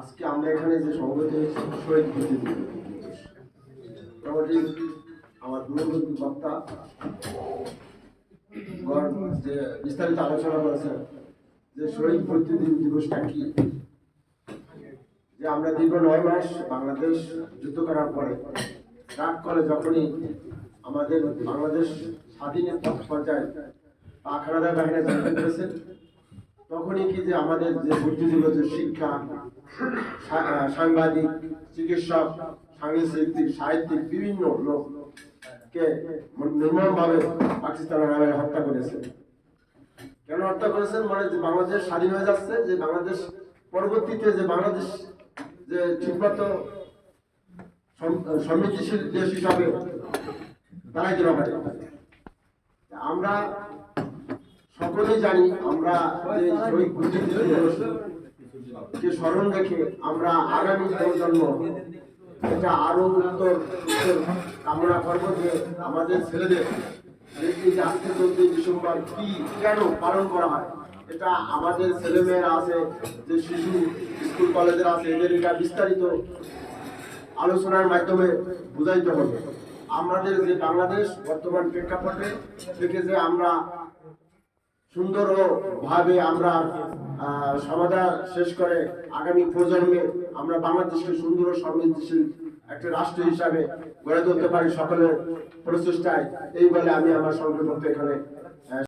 আজকে আমরা এখানে যে সংগঠিত হয়েছি, শহীদ বুদ্ধিজীবী। মোটামুটি আমার দূরবর্তী বক্তা যে বিস্তারিত আলোচনা করেছেন, যে শহীদ বুদ্ধিজীবী দিবসটা কি যে আমরা দীর্ঘ নয় মাস বাংলাদেশ যুদ্ধ করার পরে, রাগ করে যখনই আমাদের বাংলাদেশ স্বাধীনের পথ পর্যায়ে আখানাদার বাহিনী জানতে পেরেছেন তখনই কি যে আমাদের যে বুদ্ধিজীবী যে শিক্ষা সাংবাদিক, চিকিৎসক, সাংস্কৃতিক, সাহিত্যিক বিভিন্ন লোককে নির্মমভাবে পাকিস্তানের নামে হত্যা করেছে। কেন হত্যা করেছেন মানে যে বাংলাদেশ স্বাধীন হয়ে যাচ্ছে, যে বাংলাদেশ পরবর্তীতে যে বাংলাদেশ যে ঠিকমতো সম- সমৃদ্ধিশীল দেশ হিসাবে দাঁড়াই দিতে পারে আমরা সকলেই জানি আমরা স্মরণ রেখে আমরা আগামী প্রজন্ম এটা আরও উত্তর কামনা করব যে আমাদের ছেলেদের আজকে চলছে ডিসেম্বর কি, কেন পালন করা হয়, এটা আমাদের ছেলেমেয়েরা আছে, যে শিশু স্কুল কলেজের আছে, এদের এটা বিস্তারিত আলোচনার মাধ্যমে বুঝাইতে হবে। আমাদের যে বাংলাদেশ বর্তমান প্রেক্ষাপটে থেকে যে আমরা সুন্দর ভাবে আমরা সমাধান শেষ করে আগামী প্রজন্মে আমরা বাংলাদেশকে সুন্দর ও একটা রাষ্ট্র হিসাবে গড়ে তুলতে পারি সকলের প্রচেষ্টায়। এই বলে আমি আমার সংক্ষেপ এখানে